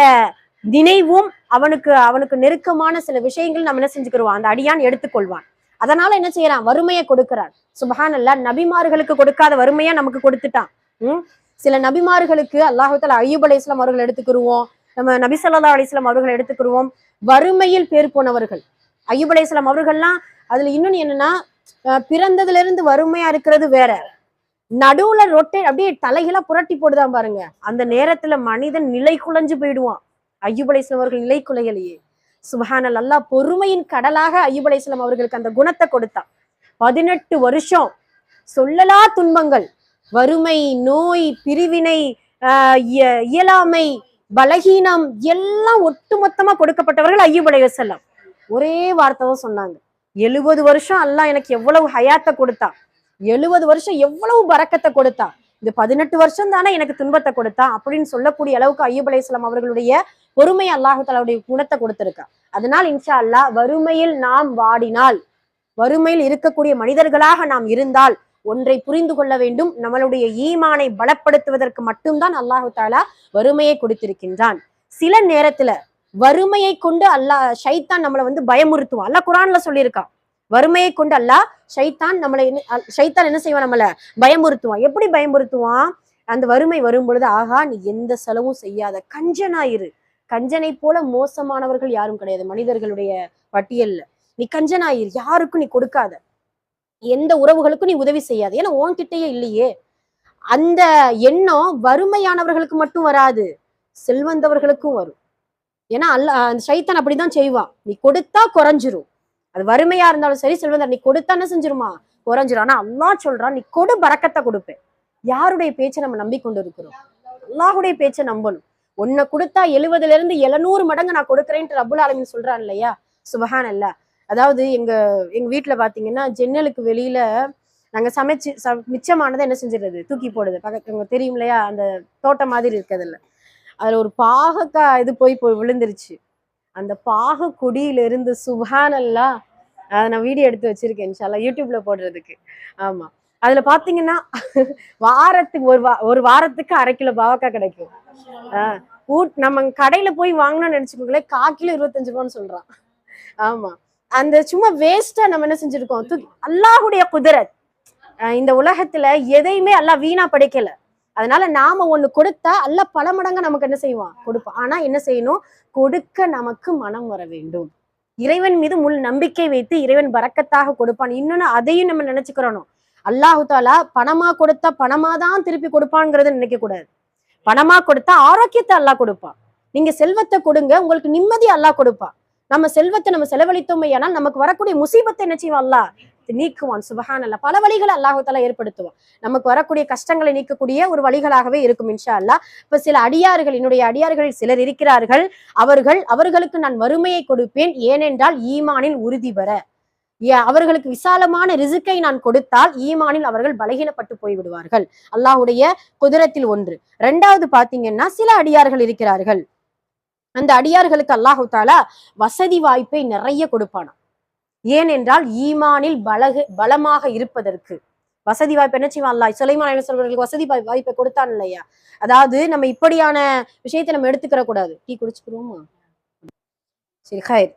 நினைவும் அவனுக்கு அவனுக்கு நெருக்கமான சில விஷயங்கள் நம்ம என்ன செஞ்சுக்கிருவான் அந்த அடியான் எடுத்துக்கொள்வான். அதனால என்ன செய்யறான்? வறுமையை கொடுக்கிறான். சுபஹான் அல்லா நபிமார்களுக்கு கொடுக்காத வறுமையா நமக்கு கொடுத்துட்டான். உம்? சில நபிமார்களுக்கு அல்லாஹு தாலா அய்யூப் அலி இஸ்லாம் அவர்கள் எடுத்துக்கிருவோம். நம்ம நபிசல்லா அலிஸ்லாம் அவர்களை எடுத்துக்கிடுவோம் அவர்கள் எடுத்துக்கிருவோம் வறுமையில் பேர் போனவர்கள். ஐயூப் அலி அவர்கள்லாம் அதுல இன்னொன்னு என்னன்னா அஹ் பிறந்ததுல இருந்து வறுமையா இருக்கிறது வேற. நடுவுல ரொட்டை அப்படியே தலைகளா புரட்டி போடுதான் பாருங்க. அந்த நேரத்துல மனிதன் நிலை குலைஞ்சு போயிடுவான். ஐயூப் அலைஹிஸ்ஸலாம் அவர்கள் நிலை குலையிலேயே. சுபஹானல் அல்லா பொறுமையின் கடலாக ஐயூப் அலைஹிஸ்ஸலாம் அவர்களுக்கு அந்த குணத்தை கொடுத்தான். பதினெட்டு வருஷம் சொல்லலா துன்பங்கள். வறுமை நோய் பிரிவினை ஆஹ் இய- இயலாமை பலகீனம் எல்லாம் ஒட்டுமொத்தமா கொடுக்கப்பட்டவர்கள் ஐயூப் செல்லம் ஒரே வார்த்தை தான் சொன்னாங்க. எழுபது வருஷம் அல்லாஹ் எனக்கு எவ்வளவு ஹயாத்தை கொடுத்தா? எழுபது வருஷம் எவ்வளவு பறக்கத்தை கொடுத்தா? இந்த பதினெட்டு வருஷம் தானே எனக்கு துன்பத்தை கொடுத்தா? அப்படின்னு சொல்லக்கூடிய அளவுக்கு ஐயூப் அலைஹிஸ்ஸலாம் அவர்களுடைய பொறுமை அல்லாஹு தலாவுடைய குணத்தை கொடுத்திருக்கா. அதனால் இன்ஷா அல்லாஹ் வறுமையில் நாம் வாடினால் வறுமையில் இருக்கக்கூடிய மனிதர்களாக நாம் இருந்தால் ஒன்றை புரிந்து கொள்ள வேண்டும். நம்மளுடைய ஈமானை பலப்படுத்துவதற்கு மட்டும்தான் அல்லாஹு தாலா வறுமையை கொடுத்திருக்கின்றான். சில நேரத்துல வறுமையை கொண்டு அல்லாஹ் ஷைத்தான் நம்மளை வந்து பயமுறுத்துவான். அல்லாஹ் குரான்ல சொல்லியிருக்கான். வறுமையை கொண்டு அல்லாஹ் ஷைத்தான் நம்மளை என்ன- ஷைத்தான் என்ன செய்வான்? நம்மளை பயமுறுத்துவான். எப்படி பயமுறுத்துவான்? அந்த வறுமை வரும் பொழுது ஆகா நீ எந்த செலவும் செய்யாத. கஞ்சனாயிரு கஞ்சனை போல மோசமானவர்கள் யாரும் கிடையாது. மனிதர்களுடைய பட்டியல்ல. நீ கஞ்சனாயிரு யாருக்கும் நீ கொடுக்காத. எந்த உறவுகளுக்கும் நீ உதவி செய்யாது. ஏன்னா உன்கிட்டயே இல்லையே. அந்த எண்ணம் வறுமையானவர்களுக்கு மட்டும் வராது. செல்வந்தவர்களுக்கும் வரும். ஏன்னா அல்ல அந்த சைத்தன் அப்படிதான் செய்வான். நீ கொடுத்தா குறைஞ்சிரும். அது வறுமையா இருந்தாலும் சரி செல்வந்தர் நீ கொடுத்தா என்ன செஞ்சிருமா? குறைஞ்சிரும். ஆனா அல்லாஹ் சொல்றான் நீ கொடு பறக்கத்தை கொடுப்பேன். யாருடைய பேச்சை நம்ம நம்பிக்கொண்டு இருக்கிறோம் அல்லாஹுடைய பேச்சை நம்பணும். உன்னை கொடுத்தா எழுவதுல இருந்து எழுநூறு மடங்கு நான் கொடுக்குறேன்ட்டு ரபுல் ஆலமின் சொல்றான் இல்லையா? சுபஹான் அல்ல அதாவது எங்க எங்க வீட்டுல பாத்தீங்கன்னா ஜன்னலுக்கு வெளியில நாங்க சமைச்சு ச- மிச்சமானதை என்ன செஞ்சிடுறது? தூக்கி போடுது பக்கத்து உங்களுக்கு தெரியும் இல்லையா? அந்த தோட்டம் மாதிரி இருக்கிறதுல அதுல. ஒரு பாகக்காய் இது போய் போய் விழுந்துருச்சு. அந்த பாக கொடியில இருந்து சுபானல்லா அதை நான் வீடியோ எடுத்து வச்சிருக்கேன் இன்ஷால்லா யூடியூப்ல போடுறதுக்கு. ஆமா. அதுல பாத்தீங்கன்னா வாரத்துக்கு ஒரு வா ஒரு வாரத்துக்கு அரை கிலோ பாவக்காய் கிடைக்கும். ஆஹ் ஊட் நம்ம கடையில போய் வாங்கணும்னு நினைச்சுக்கோங்களேன் கால் கிலோ இருபத்தஞ்சு ரூபான்னு சொல்றான். ஆமா. அந்த சும்மா வேஸ்டா நம்ம என்ன செஞ்சிருக்கோம்? தூக்கி அல்லாஹுடைய குதிரத் ஆஹ் இந்த உலகத்துல எதையுமே அல்லாஹ் வீணா படைக்கல. அதனால நாம ஒண்ணு கொடுத்தா அல்ல பல மடங்கா நமக்கு என்ன செய்வான்? கொடுப்பான். ஆனா என்ன செய்யணும்? கொடுக்க நமக்கு மனம் வர வேண்டும். இறைவன் மீது முள் நம்பிக்கை வைத்து இறைவன் பறக்கத்தாக கொடுப்பான். இன்னொன்னு அதையும் நம்ம நினைச்சுக்கிறோம் அல்லாஹு தாலா பணமா கொடுத்தா பணமா தான் திருப்பி கொடுப்பான்ங்கிறத நினைக்க கூடாது. பணமா கொடுத்தா ஆரோக்கியத்தை அல்லாஹ் கொடுப்பான். நீங்க செல்வத்தை கொடுங்க உங்களுக்கு நிம்மதி அல்லாஹ் கொடுப்பான். நம்ம செல்வத்தை நம்ம செலவழித்தோமே ஆனால் நமக்கு வரக்கூடிய முசீபத்தை என்ன செய்வான்? அல்லாஹ் நீக்குவான். சுபஹான் அல்லா பல வழிகளை அல்லாஹால ஏற்படுத்துவான். நமக்கு வரக்கூடிய கஷ்டங்களை நீக்கக்கூடிய ஒரு வழிகளாகவே இருக்கும் இன்ஷா அல்லாஹ் இப்ப சில அடியார்கள் என்னுடைய அடியார்களில் சிலர் இருக்கிறார்கள். அவர்கள் அவர்களுக்கு நான் வறுமையை கொடுப்பேன். ஏனென்றால் ஈமானில் உறுதி பெற. ஏ- அவர்களுக்கு விசாலமான ரிசுக்கை நான் கொடுத்தால் ஈமானில் அவர்கள் பலகீனப்பட்டு போய் விடுவார்கள் அல்லாஹுடைய குதிரத்தில் ஒன்று. ரெண்டாவது பாத்தீங்கன்னா சில அடியார்கள் இருக்கிறார்கள். அந்த அடியார்களுக்கு அல்லாஹு தாலா வசதி வாய்ப்பை நிறைய கொடுப்பானாம். ஏனென்றால் ஈமானில் பலகு பலமாக இருப்பதற்கு. வசதி வாய்ப்பு என்ன செய்வான்? அல்லாஹ் சுலைமான் அலைஹிஸ்ஸலாமுக்கு வசதி வாய்- வாய்ப்பை கொடுத்தான் இல்லையா? அதாவது நம்ம இப்படியான விஷயத்தை நம்ம எடுத்துக்கிற கூடாது. டீ குடிச்சுக்கிறோமா சரி ஹயர்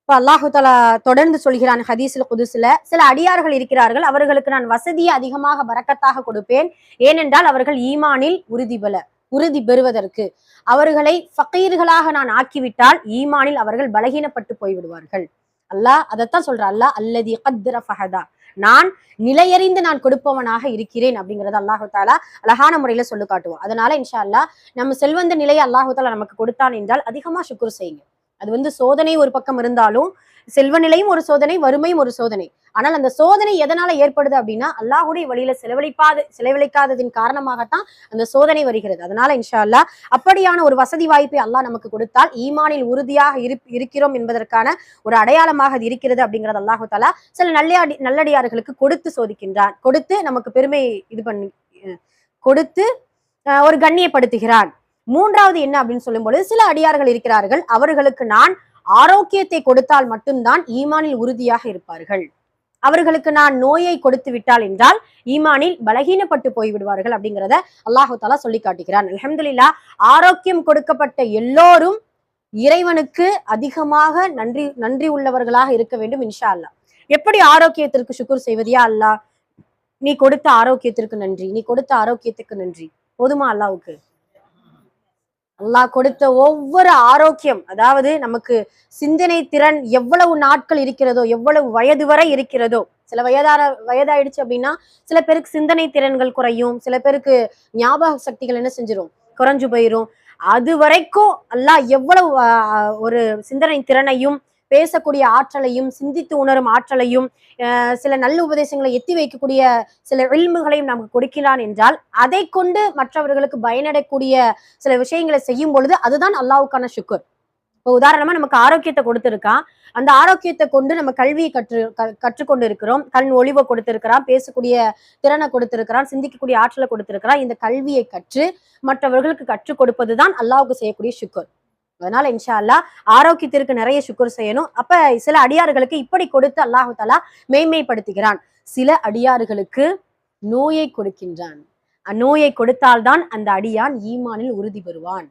இப்ப அல்லாஹு தஆலா தொடர்ந்து சொல்கிறான் ஹதீஸ்ல குதுசுல சில அடியார்கள் இருக்கிறார்கள் அவர்களுக்கு நான் வசதியை அதிகமாக பறக்கத்தாக கொடுப்பேன். ஏனென்றால் அவர்கள் ஈமானில் உறுதி உறுதி பெறுவதற்கு. அவர்களை ஃபக்கீர்களாக நான் ஆக்கிவிட்டால் ஈமானில் அவர்கள் பலகீனப்பட்டு போய்விடுவார்கள். அல்லாஹ் அதைத்தான் சொல்ற அல்லாஹ் அல்லதி கத்ர ஃபஹதா. நான் நிலையறிந்து நான் கொடுப்பவனாக இருக்கிறேன் அப்படிங்கறத அல்லாஹு தாலா அழகான முறையில சொல்லு காட்டுவோம் அதனால இன்ஷா அல்லாஹ் நம்ம செல்வந்த நிலையை அல்லாஹு தாலா நமக்கு கொடுத்தான் என்றால் அதிகமா சுக்குர் செய்யுங்க. அது வந்து சோதனை ஒரு பக்கம் இருந்தாலும் செல்வ நிலையும் ஒரு சோதனை வறுமையும் ஒரு சோதனை. ஆனால் அந்த சோதனை எதனால ஏற்படுது அப்படின்னா அல்லாஹுடைய வழியில செலவழிப்பாது செலவழிக்காததின் காரணமாகத்தான் அந்த சோதனை வருகிறது. அதனால இன்ஷா அல்லாஹ் அப்படியான ஒரு வசதி வாய்ப்பை அல்லாஹ் நமக்கு கொடுத்தால் ஈமானில் உறுதியாக இருப்- இருக்கிறோம் என்பதற்கான ஒரு அடையாளமாக அது இருக்கிறது அப்படிங்கிறது அல்லாஹு தாலா சில நல்லடி நல்லடியார்களுக்கு கொடுத்து சோதிக்கின்றான். கொடுத்து நமக்கு பெருமை இது பண்ணி கொடுத்து அஹ் ஒரு கண்ணியப்படுத்துகிறான். மூன்றாவது என்ன அப்படின்னு சொல்லும்போது சில அடியார்கள் இருக்கிறார்கள். அவர்களுக்கு நான் ஆரோக்கியத்தை கொடுத்தால் மட்டும்தான் ஈமானில் உறுதியாக இருப்பார்கள். அவர்களுக்கு நான் நோயை கொடுத்து விட்டால் என்றால் ஈமானில் பலகீனப்பட்டு போய் விடுவார்கள் அப்படிங்கிறத அல்லாஹு தாலா சொல்லி காட்டுகிறான். அலமதுல்லா ஆரோக்கியம் கொடுக்கப்பட்ட எல்லோரும் இறைவனுக்கு அதிகமாக நன்றி நன்றி உள்ளவர்களாக இருக்க வேண்டும் இன்ஷா அல்லாஹ் எப்படி ஆரோக்கியத்திற்கு சுக்குர் செய்வதியா அல்லாஹ்? நீ கொடுத்த ஆரோக்கியத்திற்கு நன்றி நீ கொடுத்த ஆரோக்கியத்துக்கு நன்றி. போதுமா அல்லாவுக்கு அல்லாஹ் கொடுத்த ஒவ்வொரு ஆரோக்கியம் அதாவது நமக்கு சிந்தனை திறன் எவ்வளவு நாட்கள் இருக்கிறதோ எவ்வளவு வயது வரை இருக்கிறதோ சில வயதார வயதாயிடுச்சு அப்படின்னா சில பேருக்கு சிந்தனை திறன்கள் குறையும் சில பேருக்கு ஞாபக சக்திகள் என்ன செஞ்சிடும் குறைஞ்சு போயிடும் அது வரைக்கும் அல்லாஹ் எவ்வளவு ஒரு சிந்தனை திறனையும் பேசக்கூடிய ஆற்றலையும் சிந்தித்து உணரும் ஆற்றலையும் சில நல்ல உபதேசங்களை எத்தி வைக்கக்கூடிய சில இல்முகளையும் நமக்கு கொடுக்கிறான் என்றால் அதை கொண்டு மற்றவர்களுக்கு பயனடையக்கூடிய சில விஷயங்களை செய்யும் பொழுது அதுதான் அல்லாவுக்கான சுக்குர் இப்போ உதாரணமா நமக்கு ஆரோக்கியத்தை கொடுத்துருக்கான். அந்த ஆரோக்கியத்தை கொண்டு நம்ம கல்வியை கற்று க- கற்றுக்கொண்டு இருக்கிறோம் கண் ஒளிவை கொடுத்திருக்கிறான் பேசக்கூடிய திறனை கொடுத்திருக்கிறான் சிந்திக்கக்கூடிய ஆற்றலை கொடுத்திருக்கிறான். இந்த கல்வியை கற்று மற்றவர்களுக்கு கற்றுக் கொடுப்பதுதான் அல்லாவுக்கு செய்யக்கூடிய சுக்கர் அதனால இன்ஷா அல்லாஹ் ஆரோக்கியத்திற்கு நிறைய சுக்குர் செய்யணும். அப்ப சில அடியார்களுக்கு இப்படி கொடுத்து அல்லாஹு தாலா மேன்மைப்படுத்துகிறான். சில அடியார்களுக்கு நோயை கொடுக்கின்றான். அந்நோயை கொடுத்தால்தான் அந்த அடியான் ஈமானில் உறுதி பெறுவான்.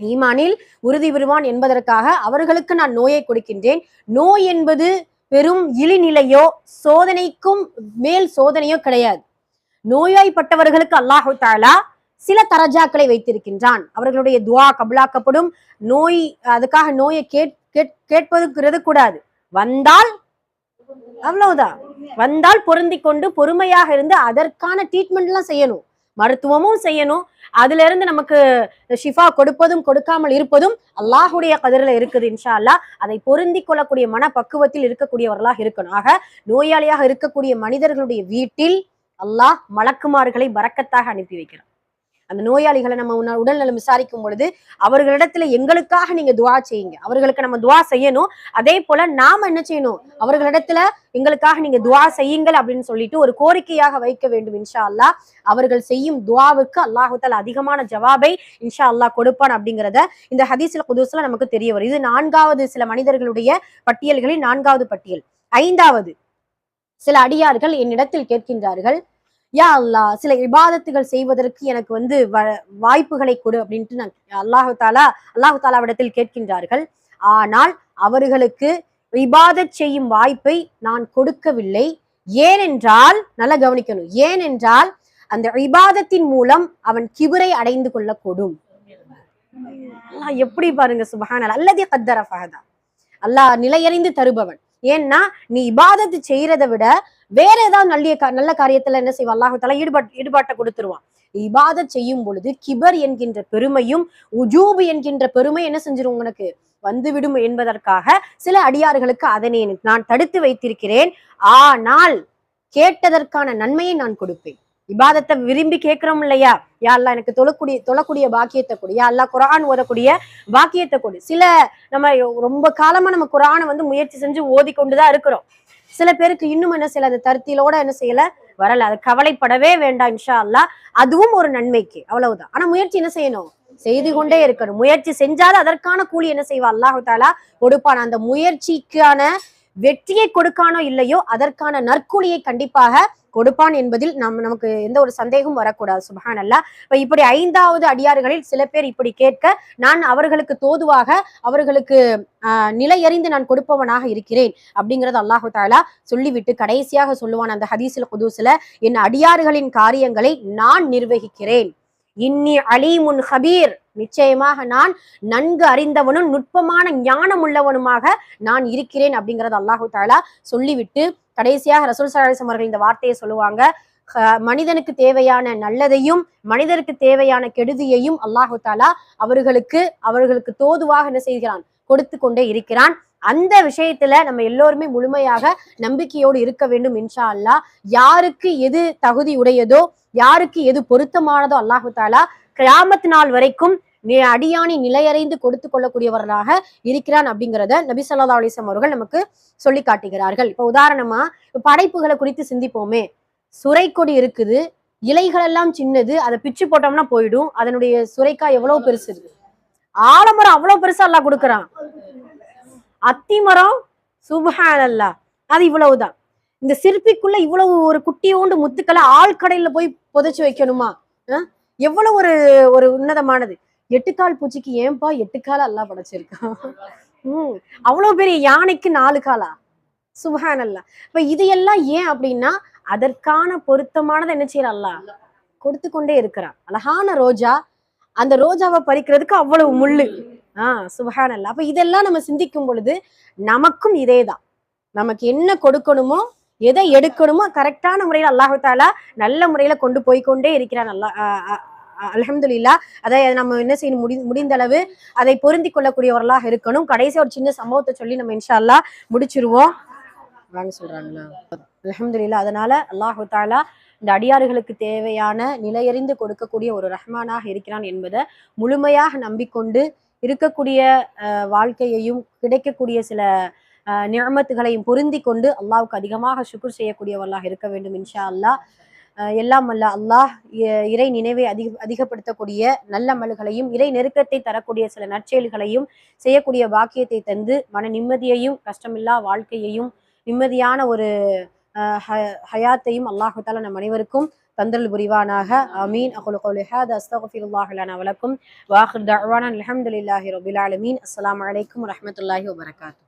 ஈமானில் உறுதி பெறுவான் என்பதற்காக அவர்களுக்கு நான் நோயை கொடுக்கின்றேன். நோய் என்பது பெரும் இழிநிலையோ சோதனைக்கும் மேல் சோதனையோ கிடையாது. நோயாய்ப்பட்டவர்களுக்கு அல்லாஹு தாலா சில தரஜாக்களை வைத்திருக்கின்றான். அவர்களுடைய துவா கபுலாக்கப்படும். நோய் அதுக்காக நோயை கேட் கேட்பதுங்கிறது கூடாது. வந்தால் அவ்வளவுதான். வந்தால் பொருந்தி கொண்டு பொறுமையாக இருந்து அதற்கான ட்ரீட்மெண்ட் எல்லாம் செய்யணும். மருத்துவமும் செய்யணும். அதுல இருந்து நமக்கு ஷிஃபா கொடுப்பதும் கொடுக்காமல் இருப்பதும் அல்லாஹுடைய கதிரில் இருக்குது இன்ஷா அல்லா அதை பொருந்தி கொள்ளக்கூடிய மனப்பக்குவத்தில் இருக்கக்கூடியவர்களாக இருக்கணும். ஆக நோயாளியாக இருக்கக்கூடிய மனிதர்களுடைய வீட்டில் அல்லாஹ் மலக்குமார்களை பறக்கத்தாக அனுப்பி வைக்கிறான். அந்த நோயாளிகளை நம்ம உன்ன- உடல்நலம் விசாரிக்கும் பொழுது அவர்களிடத்துல எங்களுக்காக நீங்க துவா செய்யுங்க. அவர்களுக்கு நம்ம துவா செய்யணும். அதே போல நாம என்ன செய்யணும்? அவர்களிடத்துல எங்களுக்காக நீங்க துவா செய்யுங்கள் அப்படின்னு சொல்லிட்டு ஒரு கோரிக்கையாக வைக்க வேண்டும் இன்ஷா அல்லாஹ் அவர்கள் செய்யும் துவாவுக்கு அல்லாஹால அதிகமான ஜவாபை இன்ஷா அல்லாஹ் கொடுப்பான் அப்படிங்கிறத இந்த ஹதீஸ்ல புதுசுல நமக்கு தெரிய வரும். இது நான்காவது சில மனிதர்களுடைய பட்டியல்களில் நான்காவது பட்டியல். ஐந்தாவது சில அடியார்கள் என்னிடத்தில் கேட்கின்றார்கள் யா அல்லாஹ் சில இபாதத்துகள் செய்வதற்கு எனக்கு வந்து வ- வாய்ப்புகளை கொடு அப்படின்ட்டு நான் அல்லாஹு தாலா அல்லாஹு தாலாவிடத்தில் கேட்கின்றார்கள். ஆனால் அவர்களுக்கு இபாதத் செய்யும் வாய்ப்பை நான் கொடுக்கவில்லை. ஏனென்றால் நல்லா கவனிக்கணும். ஏனென்றால் அந்த இபாதத்தின் மூலம் அவன் கிபரை அடைந்து கொள்ளக்கூடும். அல்லாஹ் எப்படி பாருங்க சுபஹான் அல்லது கத்தர ஃபஹதா. அல்லாஹ் நிலையறிந்து தருபவன். ஏன்னா நீ இபாதத்து செய்யறதை விட வேற ஏதாவது நல்ல நல்ல காரியத்துல என்ன செய்வான்? அல்லாஹால தலா ஈடுபாட் ஈடுபாட்டை கொடுத்துருவான். இபாத செய்யும் பொழுது கிபர் என்கின்ற பெருமையும் உஜூபு என்கின்ற பெருமை என்ன செஞ்சிரும் உனக்கு? வந்துவிடும் என்பதற்காக சில அடியார்களுக்கு அதனை நான் தடுத்து வைத்திருக்கிறேன். ஆனால் கேட்டதற்கான நன்மையை நான் கொடுப்பேன். இபாதத்தை விரும்பி கேட்கிறோம் இல்லையா? யா எனக்கு தொழக்கூடிய தொழக்கூடிய பாக்கியத்தை கொடு. யா குரான் ஓதக்கூடிய பாக்கியத்தை கொடு. சில நம்ம ரொம்ப காலமா நம்ம குரானை வந்து முயற்சி செஞ்சு ஓதி கொண்டுதான் இருக்கிறோம். சில பேருக்கு இன்னும் என்ன செய்யல அந்த தருத்திலோட என்ன செய்யல வரல. அது கவலைப்படவே வேண்டாம் இன்ஷா அல்லாஹ் அதுவும் ஒரு நன்மைக்கு அவ்வளவுதான். ஆனா முயற்சி என்ன செய்யணும்? செய்து கொண்டே இருக்கணும். முயற்சி செஞ்சாலும் அதற்கான கூலி என்ன செய்வா அல்லாஹு தாலா கொடுப்பான். அந்த முயற்சிக்கான வெற்றியை கொடுக்கானோ இல்லையோ அதற்கான நற்கூலியை கண்டிப்பாக கொடுப்பான் என்பதில் நம் நமக்கு எந்த ஒரு சந்தேகமும் வரக்கூடாது சுபஹான் அல்லா இப்போ இப்படி ஐந்தாவது அடியார்களில் சில பேர் இப்படி கேட்க நான் அவர்களுக்கு தோதுவாக அவர்களுக்கு ஆஹ் நிலையறிந்து நான் கொடுப்பவனாக இருக்கிறேன் அப்படிங்கிறது அல்லாஹு தாலா சொல்லிவிட்டு கடைசியாக சொல்லுவான் அந்த ஹதீஸில் குதூசில் என் அடியார்களின் காரியங்களை நான் நிர்வகிக்கிறேன். இன்னி அலீமுன் ஹபீர். நிச்சயமாக நான் நன்கு அறிந்தவனும் நுட்பமான ஞானம் உள்ளவனுமாக நான் இருக்கிறேன் அப்படிங்கறது அல்லாஹு தாலா சொல்லிவிட்டு கடைசியாக ரசூல் சலாஹம் அவர்கள் இந்த வார்த்தையை சொல்லுவாங்க. "ஹ- மனிதனுக்கு தேவையான நல்லதையும் மனிதருக்கு தேவையான கெடுதியையும் அல்லாஹு தாலா அவர்களுக்கு அவர்களுக்கு தோதுவாக என்ன செய்கிறான்? கொடுத்து கொண்டே இருக்கிறான். அந்த விஷயத்துல நம்ம எல்லோருமே முழுமையாக நம்பிக்கையோடு இருக்க வேண்டும் இன்ஷா அல்லாஹ். யாருக்கு எது தகுதி உடையதோ யாருக்கு எது பொருத்தமானதோ அல்லாஹு தாலா கிராமத்து நாள் வரைக்கும் நி- அடியானை நிலையறைந்து கொடுத்து கொள்ளக்கூடியவர்களாக இருக்கிறான் அப்படிங்கிறத நபி ஸல்லல்லாஹு அலைஹி அவர்கள் நமக்கு சொல்லி காட்டுகிறார்கள். இப்ப உதாரணமா இப்ப படைப்புகளை குறித்து சிந்திப்போமே. சுரைக்கொடி இருக்குது இலைகள் எல்லாம் சின்னது அதை பிச்சு போட்டோம்னா போயிடும் அதனுடைய சுரைக்காய் எவ்வளவு பெருசு? இருக்கு ஆலமரம் அவ்வளவு பெருசா எல்லாம் கொடுக்குறான். அத்திமரம் மரம் சுபஹானல்லா அது இவ்வளவுதான். இந்த சிற்பிக்குள்ள இவ்வளவு ஒரு குட்டியோண்டு முத்துக்களை ஆழ்கடையில போய் புதைச்சு வைக்கணுமா? அஹ்? எவ்வளவு ஒரு ஒரு உன்னதமானது. எட்டுக்கால் பூச்சிக்கு ஏன்பா எட்டுக்கால எல்லாம் அல்லாஹ் படைச்சிருக்கான் உம். அவ்வளவு பெரிய யானைக்கு நாலு காலா? சுபஹானல்லா. இப்ப இது எல்லாம் ஏன் அப்படின்னா அதற்கான பொருத்தமானதை என்ன செய்யற அல்லாஹ் கொடுத்து கொண்டே இருக்கிறான் அழகான ரோஜா. அந்த ரோஜாவை பறிக்கிறதுக்கு அவ்வளவு முள்ளு. ஆஹ் சுபஹானல்லா. அப்ப இதெல்லாம் நம்ம சிந்திக்கும் பொழுது நமக்கும் இதேதான். நமக்கு என்ன கொடுக்கணுமோ எதை எடுக்கணுமோ கரெக்டான முறையில் அல்லாஹு தாலா நல்ல முறையில கொண்டு போய் கொண்டே இருக்கிறான் அல்லா அலமதுல்லா அதை நம்ம என்ன செய்யணும்? முடி முடிந்த அளவு அதை பொருந்தி கொள்ளக்கூடியவர்களாக இருக்கணும். கடைசி ஒரு சின்ன சம்பவத்தை சொல்லி நம்ம இன்ஷால்லா முடிச்சிருவோம். வாங்க சொல்றாங்களா? அல்ஹம்துலில்லாஹ் அதனால அல்லாஹு தாலா இந்த அடியாறுகளுக்கு தேவையான நிலையறிந்து கொடுக்கக்கூடிய ஒரு ரஹ்மானாக இருக்கிறான் என்பதை முழுமையாக நம்பிக்கொண்டு இருக்கக்கூடிய அஹ், வாழ்க்கையையும் கிடைக்கக்கூடிய சில அஹ், பொருந்தி கொண்டு அல்லாவுக்கு அதிகமாக சுக்குர் செய்யக்கூடியவர்களாக இருக்க வேண்டும் இன்ஷா அல்லாஹ் அஹ், எல்லாம் அல்ல அல்லாஹ் இ- இறை நினைவை அதிக அதிகப்படுத்தக்கூடிய நல்ல அமல்களையும் இறை நெருக்கத்தை தரக்கூடிய சில நற்செயல்களையும் செய்யக்கூடிய பாக்கியத்தை தந்து மன நிம்மதியையும் கஷ்டமில்லா வாழ்க்கையையும் நிம்மதியான ஒரு ஹ- ஹயாத்தையும் அல்லாஹால நம் அனைவருக்கும் தந்தல் புரிவானாக. அமீன் அகுல் கௌலி ஹாதா அஸ்தக்ஃபிருல்லாஹ் வலக்கும். வாஹிர் தஅவானா அலமதுல்லாஹி ரபுல் அலமீன் அஸ்லாம் வலைக்கம் வரஹ்மத்துல்லாஹி வபரகாத்துஹு